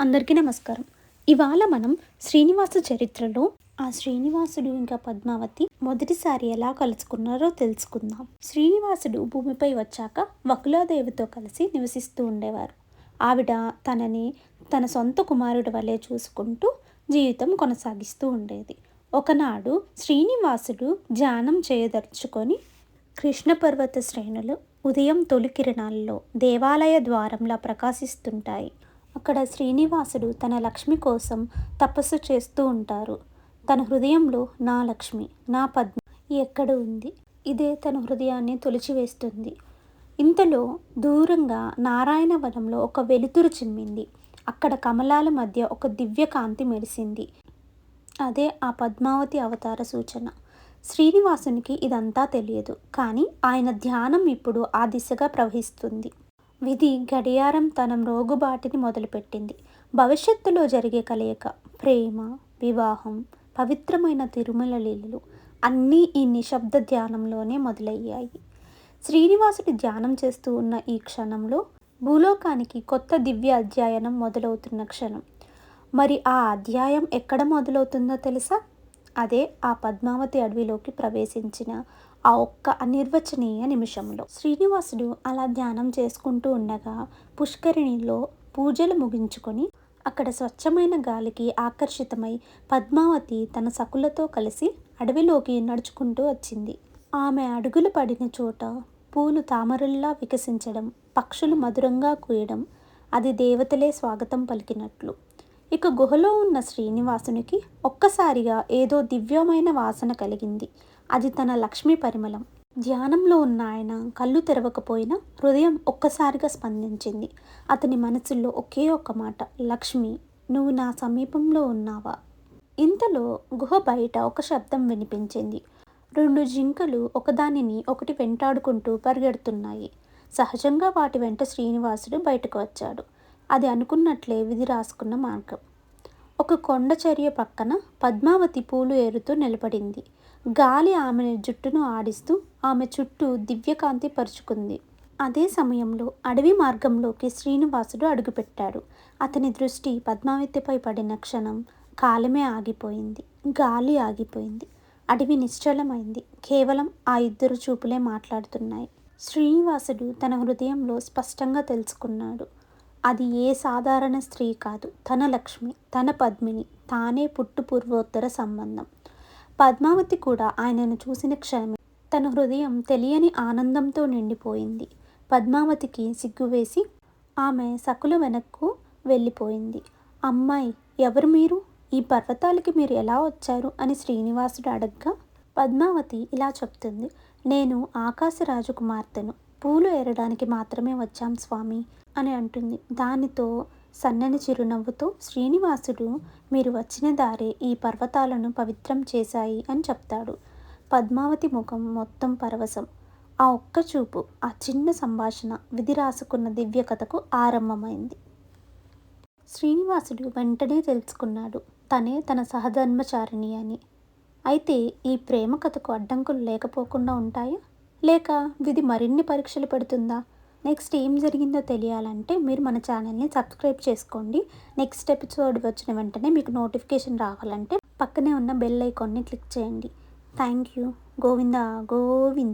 అందరికీ నమస్కారం. ఇవాళ మనం శ్రీనివాస చరిత్రలో ఆ శ్రీనివాసుడు ఇంకా పద్మావతి మొదటిసారి ఎలా కలుసుకున్నారో తెలుసుకుందాం. శ్రీనివాసుడు భూమిపై వచ్చాక వకులాదేవితో కలిసి నివసిస్తూ ఉండేవారు. ఆవిడ తనని తన సొంత కుమారుడి వలె చూసుకుంటూ జీవితం కొనసాగిస్తూ ఉండేది. ఒకనాడు శ్రీనివాసుడు ధ్యానం చేయదలుచుకొని కృష్ణ పర్వత శ్రేణులు ఉదయం తొలి కిరణాల్లో దేవాలయ ద్వారంలా ప్రకాశిస్తుంటాయి. అక్కడ శ్రీనివాసుడు తన లక్ష్మి కోసం తపస్సు చేస్తూ ఉంటారు. తన హృదయంలో నా లక్ష్మి నా పద్మ ఎక్కడ ఉంది? ఇదే తన హృదయాన్ని తొలిచివేస్తుంది. ఇంతలో దూరంగా నారాయణవనంలో ఒక వెలుతురు చిమ్మింది. అక్కడ కమలాల మధ్య ఒక దివ్య కాంతి మెరిసింది. అదే ఆ పద్మావతి అవతార సూచన. శ్రీనివాసునికి ఇదంతా తెలియదు కానీ ఆయన ధ్యానం ఇప్పుడు ఆ దిశగా ప్రవహిస్తుంది. విధి గడియారం తన రోగుబాటిని మొదలుపెట్టింది. భవిష్యత్తులో జరిగే కలయిక ప్రేమ వివాహం పవిత్రమైన తిరుమల లీలలు అన్నీ ఈ నిశ్శబ్ద ధ్యానంలోనే మొదలయ్యాయి. శ్రీనివాసుడి ధ్యానం చేస్తూ ఉన్న ఈ క్షణంలో భూలోకానికి కొత్త దివ్య అధ్యయనం మొదలవుతున్న క్షణం. మరి ఆ అధ్యాయం ఎక్కడ మొదలవుతుందో తెలుసా? అదే ఆ పద్మావతి అడవిలోకి ప్రవేశించిన ఆ ఒక్క అనిర్వచనీయ నిమిషంలో శ్రీనివాసుడు అలా ధ్యానం చేసుకుంటూ ఉండగా పుష్కరిణిలో పూజలు ముగించుకొని అక్కడ స్వచ్ఛమైన గాలికి ఆకర్షితమై పద్మావతి తన సకులతో కలిసి అడవిలోకి నడుచుకుంటూ వచ్చింది. ఆమె అడుగులు పడిన చోట పూలు తామరల్లా వికసించడం పక్షులు మధురంగా కూయడం అది దేవతలే స్వాగతం పలికినట్లు. ఇక గుహలో ఉన్న శ్రీనివాసునికి ఒక్కసారిగా ఏదో దివ్యమైన వాసన కలిగింది. అది తన లక్ష్మీ పరిమళం. ధ్యానంలో ఉన్న ఆయన కళ్ళు తెరవకపోయినా హృదయం ఒక్కసారిగా స్పందించింది. అతని మనసులో ఒకే ఒక్క మాట లక్ష్మి నువ్వు నా సమీపంలో ఉన్నావా? ఇంతలో గుహ బయట ఒక శబ్దం వినిపించింది. రెండు జింకలు ఒకదానిని ఒకటి వెంటాడుకుంటూ పరిగెడుతున్నాయి. సహజంగా వాటి వెంట శ్రీనివాసుడు బయటకు వచ్చాడు. అది అనుకున్నట్లే విధి రాసుకున్న మార్గం. ఒక కొండ చర్య పక్కన పద్మావతి పూలు ఏరుతూ నిలబడింది. గాలి ఆమె జుట్టును ఆడిస్తూ ఆమె చుట్టూ దివ్యకాంతి పరుచుకుంది. అదే సమయంలో అడవి మార్గంలోకి శ్రీనివాసుడు అడుగుపెట్టాడు. అతని దృష్టి పద్మావతిపై పడిన క్షణం కాలమే ఆగిపోయింది. గాలి ఆగిపోయింది. అడవి నిశ్చలమైంది. కేవలం ఆ ఇద్దరు చూపులే మాట్లాడుతున్నాయి. శ్రీనివాసుడు తన హృదయంలో స్పష్టంగా తెలుసుకున్నాడు. అది ఏ సాధారణ స్త్రీ కాదు. తన లక్ష్మి తన పద్మిని తానే పుట్టు పూర్వోత్తర సంబంధం. పద్మావతి కూడా ఆయనను చూసిన క్షణమే తన హృదయం తెలియని ఆనందంతో నిండిపోయింది. పద్మావతికి సిగ్గువేసి ఆమె సకుల వెనక్కు వెళ్ళిపోయింది. అమ్మాయి ఎవరు మీరు? ఈ పర్వతాలకి మీరు ఎలా వచ్చారు? అని శ్రీనివాసుడు అడగ్గా పద్మావతి ఇలా చెప్తుంది. నేను ఆకాశరాజు కుమార్తెను పూలు ఏరడానికి మాత్రమే వచ్చాం స్వామి అని అంటుంది. దానితో సన్నని చిరునవ్వుతో శ్రీనివాసుడు మీరు వచ్చిన దారే ఈ పర్వతాలను పవిత్రం చేశాయి అని చెప్తాడు. పద్మావతి ముఖం మొత్తం పరవశం. ఆ ఒక్క చూపు ఆ చిన్న సంభాషణ విధి రాసుకున్న దివ్య కథకు ఆరంభమైంది. శ్రీనివాసుడు వెంటనే తెలుసుకున్నాడు. తనే తన సహధర్మచారిణి అని. అయితే ఈ ప్రేమ కథకు అడ్డంకులు లేకపోకుండా ఉంటాయా? లేక విధి మరిన్ని పరీక్షలు పెడుతుందా? నెక్స్ట్ ఏం జరిగిందో తెలియాలంటే మీరు మన ఛానల్ని సబ్స్క్రైబ్ చేసుకోండి. నెక్స్ట్ ఎపిసోడ్ వచ్చిన వెంటనే మీకు నోటిఫికేషన్ రావాలంటే పక్కనే ఉన్న బెల్ ఐకాన్ని క్లిక్ చేయండి. Thank you. గోవింద గోవింద.